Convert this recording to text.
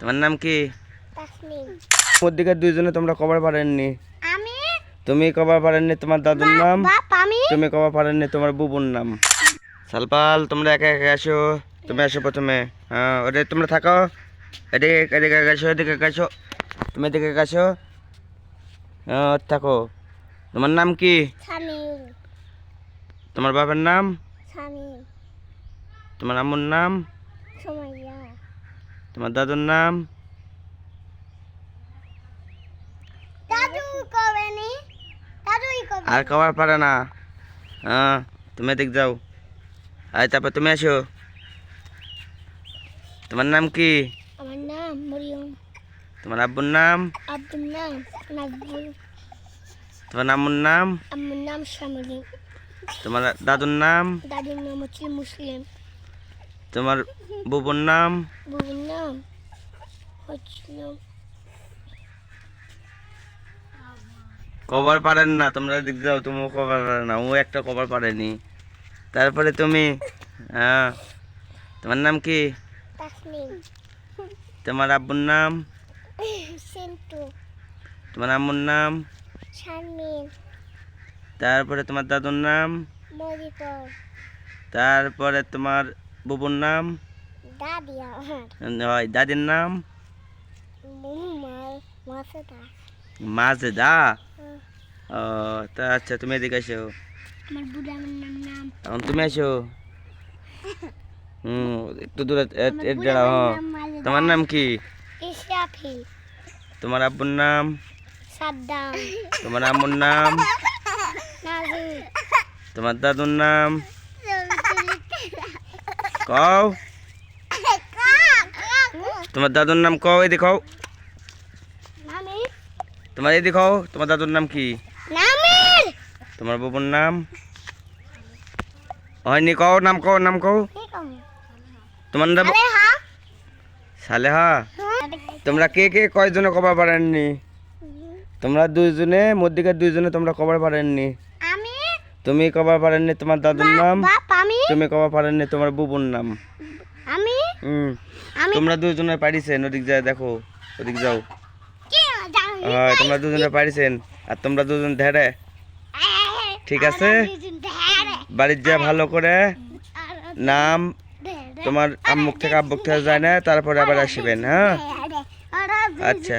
তোমার নাম কি? মধ্যিকার দুইজনে তোমরা কবার পারেননি। আমি? তুমি কবার পারেননি তোমার দাদুর নাম। তুমি কবার পারেননি তোমার বুবুর নাম। সালপাল তোমরা একা একা আসো। তুমি আসো প্রথমে। হ্যাঁ ওটা তোমরা থাকো। এদিকে এদিকে আসো এদিকে আসো তুমি এদিকে আসো হ্যাঁ থাকো। তোমার নাম কি? তোমার বাবার নাম? তোমার আম্মুর নাম? তোমার দাদুর নাম? দাদু কবে নি? দাদুই কবে? আর কবার পারে না। হ্যাঁ তুমি এদিক যাও। আর তারপর তুমি আসো। তোমার নাম কি? আমার নাম মরিয়ম। তোমার আব্বুর নাম? আব্বুর নাম নাজবুল তোমার আম্মুর নাম? আম্মুর নাম শামিলি তোমার দাদুর নাম? দাদুর নাম হচ্ছে মুসলিম। তোমার বুবুর নাম? বুবুর নাম হচ্ছিল কভার পারেন না তোমরা দিক যাও তুমি কভার পারে না ও একটা কভার পারেনি। তারপরে তুমি হ্যাঁ তোমার নাম কি? তোমার আব্বুর নাম? তোমার আম্মুর নাম? তারপরে তোমার দাদুর নাম? তারপরে তোমার বুবুর নাম? দাদি হয় দাদির নাম? মুম্মার মাসেদা মাজেদা ও তা আচ্ছা তুমি এদিকে আসো আমার বুড়া নাম এখন তুমি আসো হুম একটু দূরে দাঁড়াও হ্যাঁ। তোমার নাম কি? ইসরাফিল তোমার আব্বুর নাম? সাদ্দাম। তোমার আম্মুর নাম? তোমার দাদুর নাম? কও। তোমার দাদুর নাম কও এই দেখাও তোমার এই দেখাও তোমার দাদুর নাম কি? তোমার বাবুর নাম? হয়নি কও নাম কও নাম কও। তোমার নাম হ্যাঁ সালেহা? তোমরা কে কে কয়জনে কবার পারেননি তোমরা দুইজনে মধ্যিকার দুইজনে তোমরা কবার পারেননি তুমি কবার পারেননি তোমার দাদুর নাম? তুমি কবার পারেননি তোমার বুবুর নাম? আমি তোমরা দুজনে পারিছেন ওদিক যায় দেখো ওদিক যাও। তোমরা দুজনে পারিছেন, আর তোমরা দুজন ধেড়ে ঠিক আছে? বাড়ির যা ভালো করে, নাম, তোমার আম্মুক থেকে আব্বুক থেকে যায় না, তারপরে আবার আসবেন হ্যাঁ? আচ্ছা।